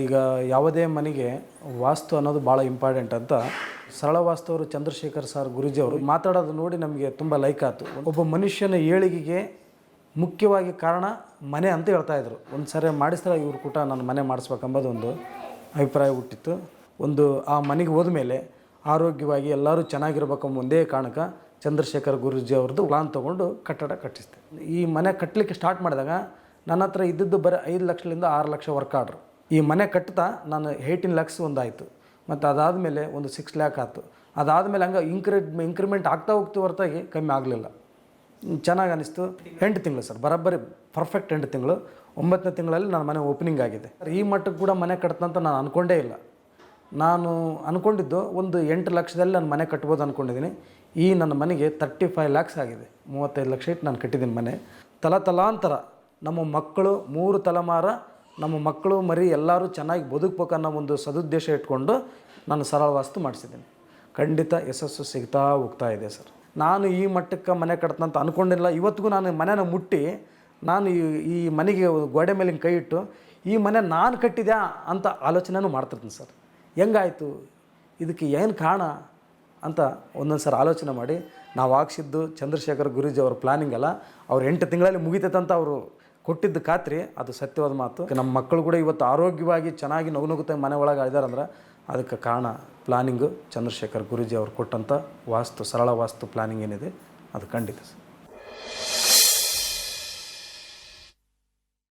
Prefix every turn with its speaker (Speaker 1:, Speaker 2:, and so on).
Speaker 1: ಈಗ ಯಾವುದೇ ಮನೆಗೆ ವಾಸ್ತು ಅನ್ನೋದು ಭಾಳ ಇಂಪಾರ್ಟೆಂಟ್ ಅಂತ ಸರಳ ವಾಸ್ತು ಅವರು ಚಂದ್ರಶೇಖರ್ ಸರ್ ಗುರುಜಿ ಅವರು ಮಾತಾಡೋದು ನೋಡಿ ನಮಗೆ ತುಂಬ ಲೈಕ್ ಆಯಿತು. ಒಬ್ಬ ಮನುಷ್ಯನ ಏಳಿಗೆಗೆ ಮುಖ್ಯವಾಗಿ ಕಾರಣ ಮನೆ ಅಂತ ಹೇಳ್ತಾ ಇದ್ರು. ಒಂದು ಸರಿ ಮಾಡಿಸಿದ್ರೆ ಇವ್ರ ಕೂಟ ನಾನು ಮನೆ ಮಾಡಿಸ್ಬೇಕಂಬುದು ಒಂದು ಅಭಿಪ್ರಾಯ ಹುಟ್ಟಿತ್ತು. ಒಂದು ಆ ಮನೆಗೆ ಹೋದ್ಮೇಲೆ ಆರೋಗ್ಯವಾಗಿ ಎಲ್ಲರೂ ಚೆನ್ನಾಗಿರ್ಬೇಕಂಬ ಒಂದೇ ಕಾರಣಕ್ಕೆ ಚಂದ್ರಶೇಖರ್ ಗುರುಜಿ ಅವ್ರದ್ದು ಪ್ಲಾನ್ ತೊಗೊಂಡು ಕಟ್ಟಡ ಕಟ್ಟಿಸಿದೆ. ಈ ಮನೆ ಕಟ್ಟಲಿಕ್ಕೆ ಸ್ಟಾರ್ಟ್ ಮಾಡಿದಾಗ ನನ್ನ ಹತ್ರ ಇದ್ದಿದ್ದು ಬರೀ ಐದು ಲಕ್ಷದಿಂದ ಆರು ಲಕ್ಷ ವರ್ಕ್ ಆರ್ಡ್ರು ಈ ಮನೆ ಕಟ್ತಾ ನಾನು ಏಯ್ಟೀನ್ ಲ್ಯಾಕ್ಸ್ ಒಂದಾಯಿತು. ಮತ್ತು ಅದಾದಮೇಲೆ ಒಂದು ಸಿಕ್ಸ್ ಲ್ಯಾಕ್ ಆಯಿತು. ಅದಾದಮೇಲೆ ಹಂಗೆ ಇಂಕ್ರಿ ಇನ್ಕ್ರಿಮೆಂಟ್ ಆಗ್ತಾ ಹೋಗ್ತು ಹೊರತಾಗಿ ಕಮ್ಮಿ ಆಗಲಿಲ್ಲ. ಚೆನ್ನಾಗಿ ಅನಿಸ್ತು. ಎಂಟು ತಿಂಗಳು ಸರ್, ಬರೋಬ್ಬರಿ ಪರ್ಫೆಕ್ಟ್ ಎಂಟು ತಿಂಗಳು. ಒಂಬತ್ತನೇ ತಿಂಗಳಲ್ಲಿ ನನ್ನ ಮನೆ ಓಪನಿಂಗ್ ಆಗಿದೆ. ಈ ಮಟ್ಟಕ್ಕೆ ಕೂಡ ಮನೆ ಕಟ್ತಂತ ನಾನು ಅಂದ್ಕೊಂಡೇ ಇಲ್ಲ. ನಾನು ಅಂದ್ಕೊಂಡಿದ್ದು ಒಂದು ಎಂಟು ಲಕ್ಷದಲ್ಲಿ ನಾನು ಮನೆ ಕಟ್ಬೋದು ಅಂದ್ಕೊಂಡಿದ್ದೀನಿ ಈ ನನ್ನ ಮನೆಗೆ ತರ್ಟಿ ಫೈವ್ ಲ್ಯಾಕ್ಸ್ ಆಗಿದೆ. ಮೂವತ್ತೈದು ಲಕ್ಷ ಇಟ್ಟು ನಾನು ಕಟ್ಟಿದ್ದೀನಿ ಮನೆ. ತಲ ತಲಾಂತರ ನಮ್ಮ ಮಕ್ಕಳು ಮೂರು ತಲೆಮಾರ ನಮ್ಮ ಮಕ್ಕಳು ಮರಿ ಎಲ್ಲರೂ ಚೆನ್ನಾಗಿ ಬದುಕಬೇಕನ್ನೋ ಒಂದು ಸದುದ್ದೇಶ ಇಟ್ಕೊಂಡು ನಾನು ಸರಳ ವಾಸ್ತು ಮಾಡಿಸಿದ್ದೀನಿ. ಖಂಡಿತ ಯಶಸ್ಸು ಸಿಗ್ತಾ ಹೋಗ್ತಾ ಇದೆ ಸರ್. ನಾನು ಈ ಮಟ್ಟಕ್ಕೆ ಮನೆ ಕಟ್ತಂತ ಅಂದ್ಕೊಂಡಿಲ್ಲ ಇವತ್ತಿಗೂ ನಾನು ಮನೆನ ಮುಟ್ಟಿ ನಾನು ಈ ಈ ಮನೆಗೆ ಗೋಡೆ ಮೇಲಿನ ಕೈ ಇಟ್ಟು ಈ ಮನೆ ನಾನು ಕಟ್ಟಿದ್ಯಾ ಅಂತ ಆಲೋಚನೆನೂ ಮಾಡ್ತಿರ್ತೀನಿ ಸರ್. ಹೆಂಗಾಯಿತು? ಇದಕ್ಕೆ ಏನು ಕಾರಣ ಅಂತ ಒಂದೊಂದು ಸರ್ ಆಲೋಚನೆ ಮಾಡಿ. ನಾವು ಹಾಕ್ಸಿದ್ದು ಚಂದ್ರಶೇಖರ್ ಗುರೂಜಿ ಅವ್ರ ಪ್ಲಾನಿಂಗ್ ಅಲ್ಲ ಅವ್ರು ಎಂಟು ತಿಂಗಳಲ್ಲಿ ಮುಗಿತೈತಂತ ಅವರು ಕೊಟ್ಟಿದ್ದು ಖಾತ್ರಿ, ಅದು ಸತ್ಯವಾದ ಮಾತು. ನಮ್ಮ ಮಕ್ಕಳು ಕೂಡ ಇವತ್ತು ಆರೋಗ್ಯವಾಗಿ ಚೆನ್ನಾಗಿ ನಗು ನಗುತ್ತ ಮನೆ ಒಳಗೆ ಇದ್ದಾರಂದ್ರೆ ಅದಕ್ಕೆ ಕಾರಣ ಪ್ಲಾನಿಂಗು ಚಂದ್ರಶೇಖರ್ ಗುರೂಜಿ ಅವ್ರು ಕೊಟ್ಟಂಥ ವಾಸ್ತು, ಸರಳ ವಾಸ್ತು ಪ್ಲಾನಿಂಗ್ ಏನಿದೆ, ಅದು ಖಂಡಿತ ಸರ್.